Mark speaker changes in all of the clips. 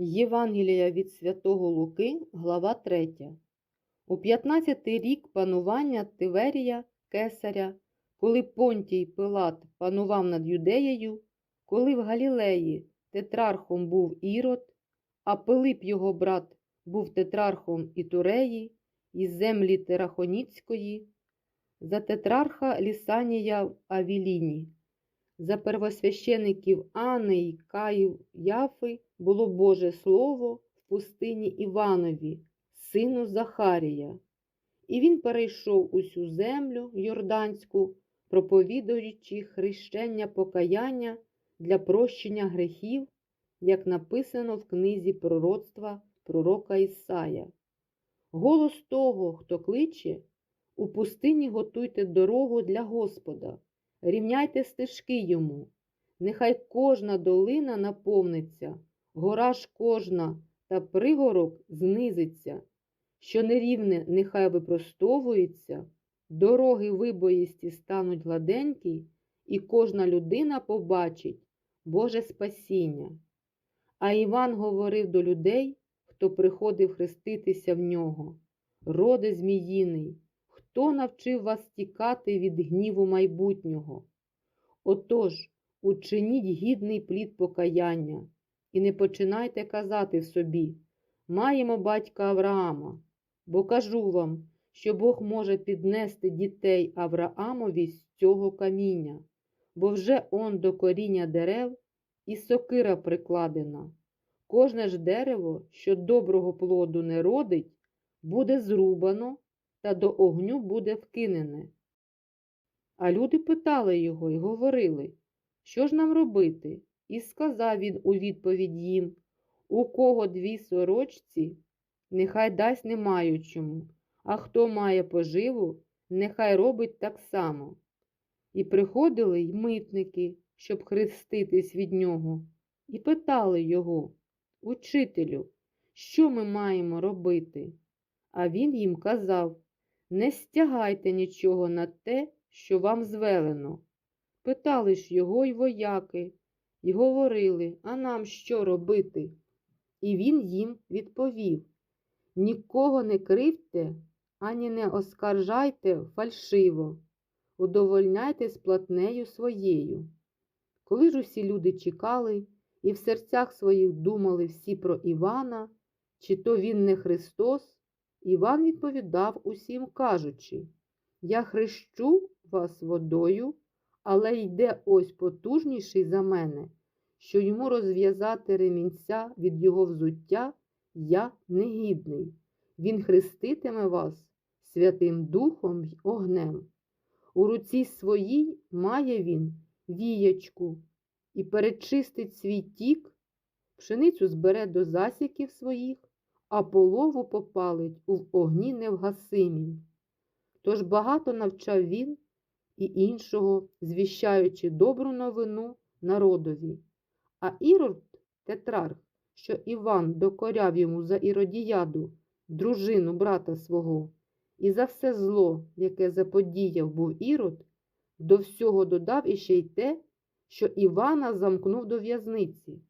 Speaker 1: Євангелія від Святого Луки, глава 3. У 15-й рік панування Тиверія Кесаря, коли Понтій Пилат панував над Юдеєю, коли в Галілеї тетрархом був Ірод, а Пилип його брат був тетрархом Ітуреї із землі Терахоніцької, за тетрарха Лісанія в Авіліні. За первосвящеників Ани й Каїв Яфи було Боже Слово в пустині Іванові, сину Захарія. І він перейшов усю землю Йорданську, проповідуючи хрещення покаяння для прощення грехів, як написано в книзі пророцтва пророка Ісая. Голос того, хто кличе, у пустині готуйте дорогу для Господа рівняйте стежки йому, нехай кожна долина наповниться, гора ж кожна та пригорок знизиться, що нерівне нехай випростовується, дороги вибоїсті стануть гладенькі, і кожна людина побачить Боже спасіння. А Іван говорив до людей, хто приходив хреститися в нього. Роде Зміїний, хто навчив вас тікати від гніву майбутнього? Отож, учиніть гідний плід покаяння, і не починайте казати в собі маємо батька Авраама, бо кажу вам, що Бог може піднести дітей Авраамові з цього каміння, бо вже он до коріння дерев і сокира прикладена. Кожне ж дерево, що доброго плоду не родить, буде зрубано та до огню буде вкинене. А люди питали його і говорили, що ж нам робити? І сказав він у відповідь їм, у кого дві сорочці, нехай дасть не маючому, а хто має поживу, нехай робить так само. І приходили й митники, щоб хреститись від нього, і питали його, Учителю, що ми маємо робити? А він їм казав не стягайте нічого на те, що вам звелено. Питали ж його й вояки, й говорили, а нам що робити? І він їм відповів Нікого не кривте, ані не оскаржайте фальшиво, удовольняйте з платнею своєю. Коли ж усі люди чекали і в серцях своїх думали всі про Івана, чи то він не Христос, Іван відповідав усім, кажучи Я хрещу вас водою, але йде ось потужніший за мене, що йому розв'язати ремінця від його взуття я негідний. Він хреститиме вас Святим Духом й огнем. У руці своїй має він віячку і перечистить свій тік, пшеницю збере до засіків своїх а полову попалить у огні невгасимім. Тож багато навчав він і іншого, звіщаючи добру новину народові. А Ірод, тетрарх, що Іван докоряв йому за іродіяду, дружину брата свого, і за все зло, яке заподіяв був Ірод, до всього додав іще й те, що Івана замкнув до в'язниці.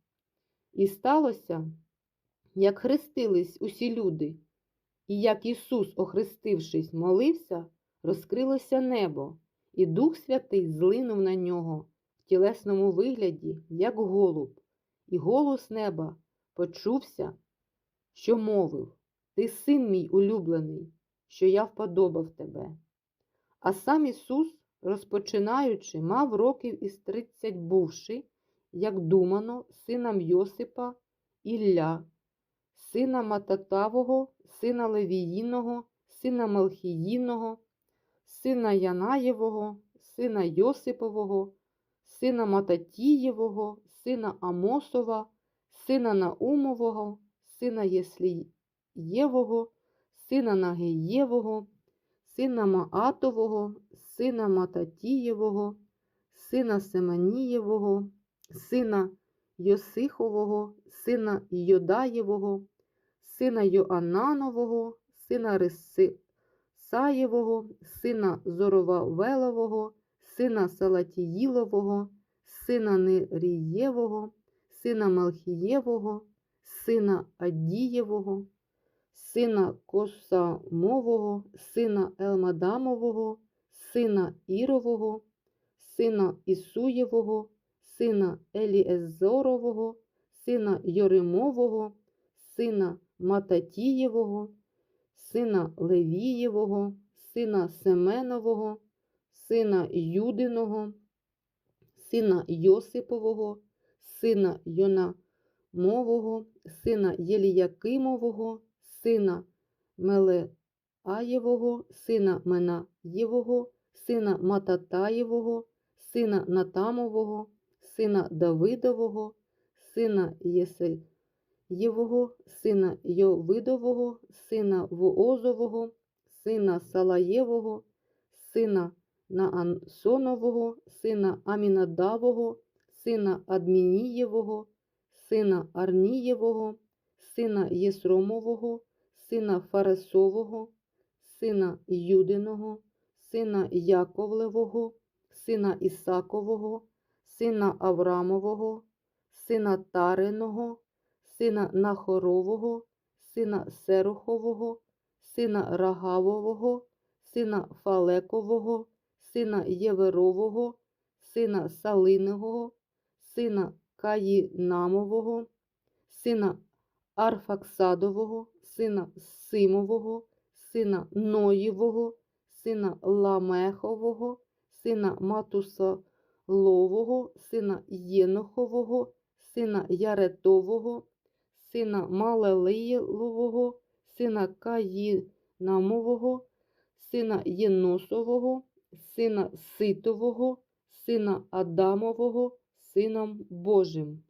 Speaker 1: І сталося, як хрестились усі люди, і як Ісус, охрестившись, молився, розкрилося небо, і Дух Святий злинув на нього в тілесному вигляді, як голуб, і голос неба почувся, що мовив Ти син мій улюблений, що я вподобав тебе. А сам Ісус, розпочинаючи, мав років із тридцять бувши, як думано, сином Йосипа Ілля сина Мататавого, сина Левіїного, сина Малхіїного, сина Янаєвого, сина Йосипового, сина Мататієвого, сина Амосова, сина Наумового, сина Єслієвого, сина Нагиєвого, сина Маатового, сина Мататієвого, сина Семанієвого, сина Йосихового, сина Йодаєвого, сина Йоананового, сина Рисаєвого, сина Зоровавелового, сина Салатіїлового, сина Нерієвого, сина Малхієвого, сина Аддієвого, сина Косамового, сина Елмадамового, сина Ірового, сина Ісуєвого, сина Еліезорового, сина Йоримового, сина Мататієвого, сина Левієвого, сина Семенового, сина Юдиного, сина Йосипового, сина Йонамового, сина Єліякимового, сина Мелеаєвого, сина Менаєвого, сина Мататаєвого, сина Натамового, сина Давидового, сина Єсеєвого, сина Йовидового, сина Воозового, сина Салаєвого, сина Наансонового, сина Амінадавого, сина Адмінієвого, сина Арнієвого, сина Єсромового, сина Фаресового, сина Юдиного, сина Яковлевого, сина Ісакового, сина Аврамового, сина Тариного, сина Нахорового, сина Серухового, сина Рагавового, сина Фалекового, сина Єверового, сина Салиного, сина Каїнамового, сина Арфаксадового, сина Симового, сина Ноєвого, сина Ламехового, сина Матусалового, сина Єнохового, сина Яретового, сина Малелиєлового, сина Каїнамового, сина Єносового, сина Ситового, сина Адамового, Сином Божим.